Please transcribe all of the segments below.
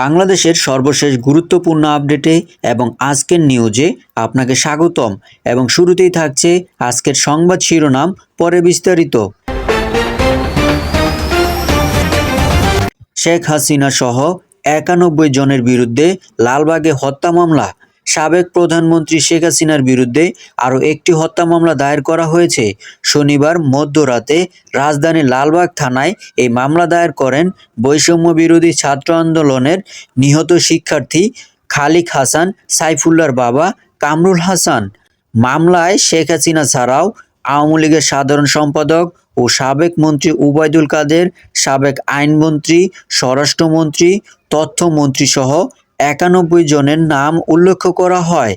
বাংলাদেশের সর্বশেষ গুরুত্বপূর্ণ আপডেটে এবং আজকের নিউজে আপনাকে স্বাগতম এবং শুরুতেই থাকছে আজকের সংবাদ শিরোনাম, পরে বিস্তারিত। শেখ হাসিনা সহ একানব্বই জনের বিরুদ্ধে লালবাগে হত্যা মামলা। সাবেক প্রধানমন্ত্রী শেখ হাসিনার বিরুদ্ধে আরও একটি হত্যা মামলা দায়ের করা হয়েছে। শনিবার মধ্যরাতে রাজধানী লালবাগ থানায় এই মামলা দায়ের করেন বৈষম্য বিরোধী ছাত্র আন্দোলনের নিহত শিক্ষার্থী খালিক হাসান সাইফুল্লাহর বাবা কামরুল হাসান। মামলায় শেখ হাসিনা ছাড়াও আওয়ামী লীগের সাধারণ সম্পাদক ও সাবেক মন্ত্রী উবায়দুল কাদের, সাবেক আইনমন্ত্রী, স্বরাষ্ট্রমন্ত্রী তথ্যমন্ত্রী সহ একানব্বই জনের নাম উল্লেখ করা হয়।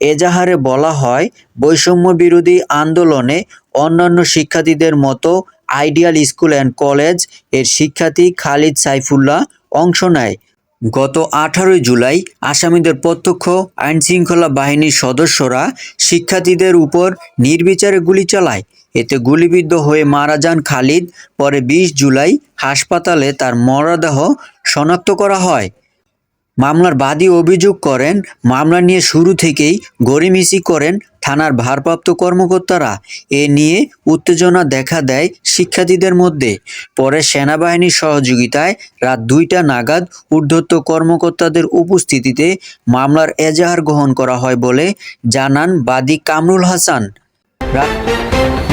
এজাহারে বলা হয়, বৈষম্য বিরোধী আন্দোলনে অন্যান্য শিক্ষার্থীদের মতো আইডিয়াল স্কুল অ্যান্ড কলেজের শিক্ষার্থী খালিদ সাইফুল্লাহ অংশ নেয়। গত আঠারোই জুলাই আসামিদের প্রত্যক্ষ আইনশৃঙ্খলা বাহিনীর সদস্যরা শিক্ষার্থীদের উপর নির্বিচারে গুলি চালায়। এতে গুলিবিদ্ধ হয়ে মারা যান খালিদ। পরে বিশ জুলাই হাসপাতালে তার মরদেহ শনাক্ত করা হয়। মামলার বাদী অভিযোগ করেন, মামলা নিয়ে শুরু থেকেই গড়িমিসি করেন থানার ভারপ্রাপ্ত কর্মকর্তারা। এ নিয়ে উত্তেজনা দেখা দেয় শিক্ষার্থীদের মধ্যে। পরে সেনাবাহিনীর সহযোগিতায় রাত দুইটা নাগাদ ঊর্ধ্বত কর্মকর্তাদের উপস্থিতিতে মামলার এজাহার গ্রহণ করা হয় বলে জানান বাদী কামরুল হাসান। রা-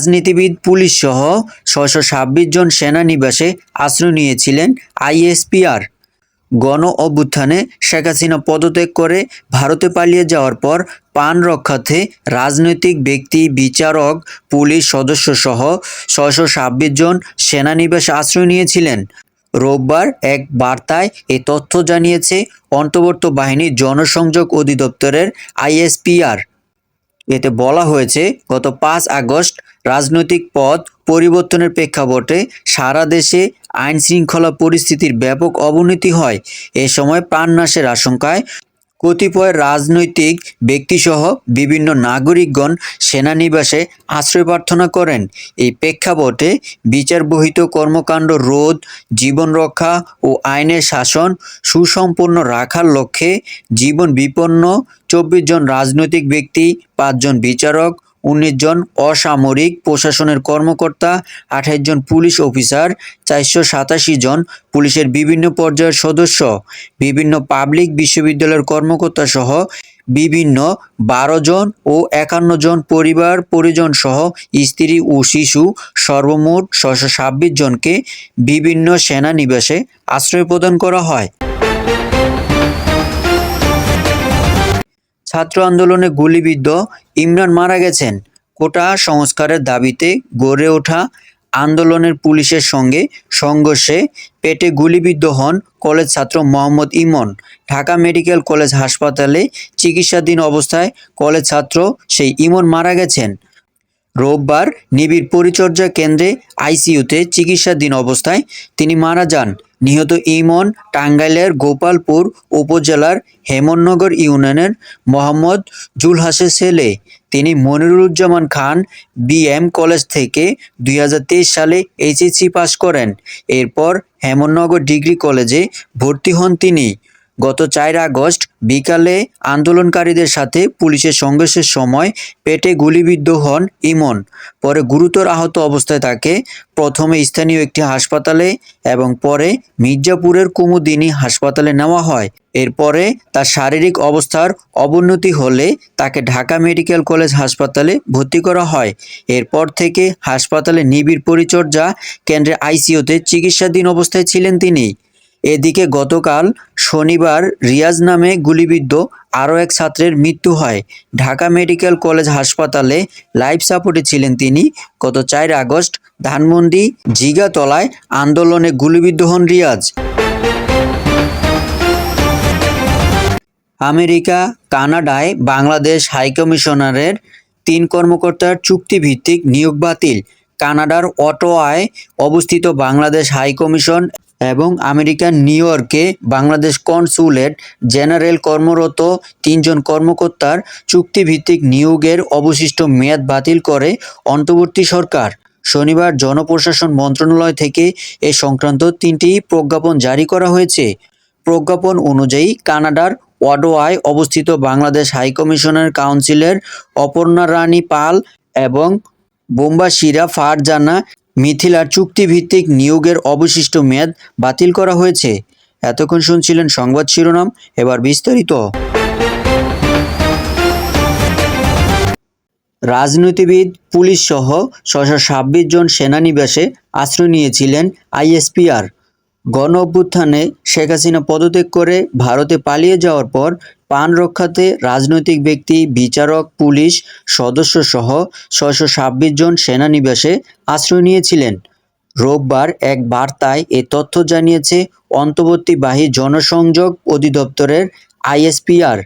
রাজনীতিবিদ পুলিশ সহ ছশো ছাব্বিশ জন সেনানিবাসে আশ্রয় নিয়েছিলেন আইএসপিআর। গণ অভ্যুত্থানে শেখ হাসিনা পদত্যাগ করে ভারতে পালিয়ে যাওয়ার পর পান রক্ষার্থে রাজনৈতিক ব্যক্তি, বিচারক, পুলিশ সদস্য সহ ছশো ছাব্বিশ জন সেনানিবাসে আশ্রয় নিয়েছিলেন। রোববার এক বার্তায় এ তথ্য জানিয়েছে অন্তর্বর্তী বাহিনীর জনসংযোগ অধিদপ্তরের আইএসপিআর। এতে বলা হয়েছে, গত পাঁচ আগস্ট রাজনৈতিক পথ পরিবর্তনের প্রেক্ষাপটে সারা দেশে আইন শৃঙ্খলা পরিস্থিতির ব্যাপক অবনতি হয়। এ সময় প্রাণনাশের আশঙ্কায় কতিপয় রাজনৈতিক ব্যক্তিসহ বিভিন্ন নাগরিকগণ সেনানিবাসে আশ্রয় প্রার্থনা করেন। এই প্রেক্ষাপটে বিচারবহিত কর্মকাণ্ড রোধ, জীবন রক্ষা ও আইনের শাসন সুসম্পন্ন রাখার লক্ষ্যে জীবন বিপন্ন চব্বিশ জন রাজনৈতিক ব্যক্তি পাঁচজন বিচারক উনিশ জন অসামরিক প্রশাসনের কর্মকর্তা আঠাশ জন পুলিশ অফিসার, চারশো সাতাশি জন পুলিশের বিভিন্ন পর্যায়ের সদস্য। বিভিন্ন পাবলিক বিশ্ববিদ্যালয়ের কর্মকর্তা সহ বিভিন্ন বারো জন ও একান্ন জন পরিবার পরিজন সহ স্ত্রী ও শিশু সর্বমোট ছশো জনকে বিভিন্ন সেনানিবাসে আশ্রয় প্রদান করা হয়। ছাত্র আন্দোলনে গুলিবিদ্ধ ইমরান মারা গেছেন। কোটা সংস্কারের দাবিতে গড়ে ওঠা আন্দোলনের পুলিশের সঙ্গে সংঘর্ষে পেটে গুলিবিদ্ধ হন কলেজ ছাত্র মোহাম্মদ ইমন। ঢাকা মেডিকেল কলেজ হাসপাতালে চিকিৎসাধীন অবস্থায় কলেজ ছাত্র সেই ইমন মারা গেছেন। রোববার নিবিড় পরিচর্যা কেন্দ্রে আইসিইউতে চিকিৎসাধীন অবস্থায় তিনি মারা যান। নিহত ইমন টাঙ্গাইলের গোপালপুর উপজেলার হেমননগর ইউনিয়নের মোহাম্মদ জুলহাসের ছেলে। তিনি মনিরুজ্জামান খান বিএম কলেজ থেকে দুই হাজার তেইশ সালে এইচএসসি পাশ করেন। এরপর হেমননগর ডিগ্রি কলেজে ভর্তি হন তিনি। গত চার আগস্ট বিকালে আন্দোলনকারীদের সাথে পুলিশের সংঘর্ষের সময় পেটে গুলিবিদ্ধ হন ইমন। পরে গুরুতর আহত অবস্থায় তাকে প্রথমে স্থানীয় একটি হাসপাতালে এবং পরে মির্জাপুরের কুমুদিনী হাসপাতালে নেওয়া হয়। এরপরে তার শারীরিক অবস্থার অবনতি হলে তাকে ঢাকা মেডিকেল কলেজ হাসপাতালে ভর্তি করা হয়। এরপর থেকে হাসপাতালে নিবিড় পরিচর্যা কেন্দ্রে আইসিইউতে চিকিৎসাধীন অবস্থায় ছিলেন তিনি। এদিকে গতকাল শনিবার রিয়াজ নামে গুলিবিদ্ধ আরও এক ছাত্রের মৃত্যু হয়। ঢাকা মেডিকেল কলেজ হাসপাতালে লাইফ সাপোর্টে ছিলেন তিনি। গত চার আগস্ট ধানমন্ডি জিগাতলায় আন্দোলনে গুলিবিদ্ধ হন রিয়াজ। আমেরিকা, কানাডায় বাংলাদেশ হাইকমিশনারের তিন কর্মকর্তার চুক্তিভিত্তিক নিয়োগ বাতিল। কানাডার অটোয়ায় অবস্থিত বাংলাদেশ হাইকমিশন এবং আমেরিকার নিউ ইয়র্কে বাংলাদেশ কনসুলেট জেনারেল কর্মরত তিনজন কর্মকর্তার চুক্তিভিত্তিক নিয়োগের অবশিষ্ট মেয়াদ বাতিল করে অন্তর্বর্তী সরকার। শনিবার জনপ্রশাসন মন্ত্রণালয় থেকে এ সংক্রান্ত তিনটি প্রজ্ঞাপন জারি করা হয়েছে। প্রজ্ঞাপন অনুযায়ী কানাডার ওয়াডোয়ায় অবস্থিত বাংলাদেশ হাইকমিশনের কাউন্সিলের অপর্ণা রানী পাল এবং বোম্বাশিরা ফারজানা মিথিলার চুক্তিভিত্তিক নিয়োগের অবশিষ্ট মেয়াদ বাতিল করা হয়েছে। এতক্ষণ শুনছিলেন সংবাদ শিরোনাম, এবার বিস্তারিত। রাজনীতিবিদ পুলিশ সহ ছশো ছাব্বিশ জন সেনানিবাসে আশ্রয় নিয়েছিলেন আইএসপিআর। গণ অভ্যুত্থানে শেখ হাসিনা পদত্যাগ করে ভারতে পালিয়ে যাওয়ার পর পান রক্ষাতে রাজনৈতিক ব্যক্তি, বিচারক, পুলিশ সদস্য সহ ছয়শো ছাব্বিশ জন সেনানিবাসে আশ্রয় নিয়েছিলেন। রোববার এক বার্তায় এ তথ্য জানিয়েছে অন্তর্বর্তীবাহী জনসংযোগ অধিদপ্তরের আইএসপিআর।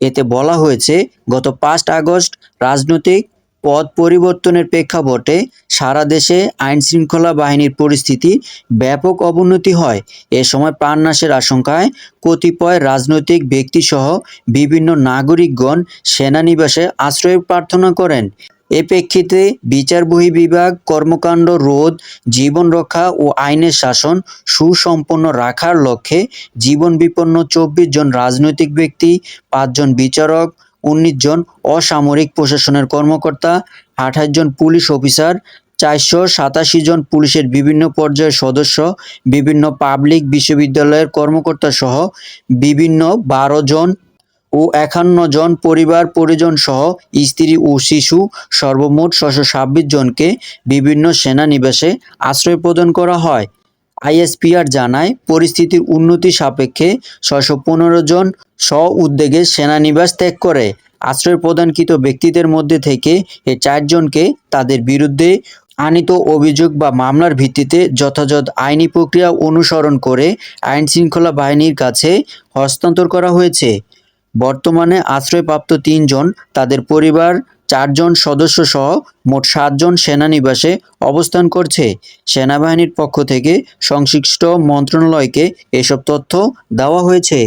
এতে বলা হয়েছে, গত পাঁচ আগস্ট রাজনৈতিক পদ পরিবর্তনের প্রেক্ষাপটে সারা দেশে আইন শৃঙ্খলা বাহিনীর পরিস্থিতি ব্যাপক অবনতি হয়। এ সময় প্রাণনাশের আশঙ্কায় কতিপয় রাজনৈতিক ব্যক্তিসহ বিভিন্ন নাগরিকগণ সেনানিবাসে আশ্রয় প্রার্থনা করেন। এ প্রেক্ষিতে বিচার বহির্বিভাগ, কর্মকাণ্ড রোধ, জীবন রক্ষা ও আইনের শাসন সুসম্পন্ন রাখার লক্ষ্যে জীবন বিপন্ন চব্বিশ জন রাজনৈতিক ব্যক্তি পাঁচজন বিচারক উনিশ জন অসামরিক প্রশাসনের কর্মকর্তা, আঠাশ জন পুলিশ অফিসার, চারশো সাতাশি জন পুলিশের বিভিন্ন পর্যায়ের সদস্য, বিভিন্ন পাবলিক বিশ্ববিদ্যালয়ের কর্মকর্তা সহ বিভিন্ন বারো জন ও একান্ন জন পরিবার পরিজন সহ স্ত্রী ও শিশু, সর্বমোট ছশো ছাব্বিশ জনকে বিভিন্ন সেনানিবাসে আশ্রয় প্রদান করা হয়। আইএসপিআর জানায়, পরিস্থিতির উন্নতি সাপেক্ষে ছশো পনেরো জন স্ব উদ্যোগে সেনানিবাস ত্যাগ করে। আশ্রয় প্রদানকৃত ব্যক্তিদের মধ্যে থেকে এ চারজনকে তাদের বিরুদ্ধে আনিত অভিযোগ বা মামলার ভিত্তিতে যথাযথ আইনি প্রক্রিয়া অনুসরণ করে আইন শৃঙ্খলা বাহিনীর কাছে হস্তান্তর করা হয়েছে। বর্তমানে আশ্রয়প্রাপ্ত তিনজন তাদের পরিবার চারজন সদস্য সহ মোট সাতজন সেনানিবাসে অবস্থান করছে। সেনাবাহিনীর পক্ষ থেকে সংশ্লিষ্ট মন্ত্রণালয়কে এসব তথ্য দেওয়া হয়েছে।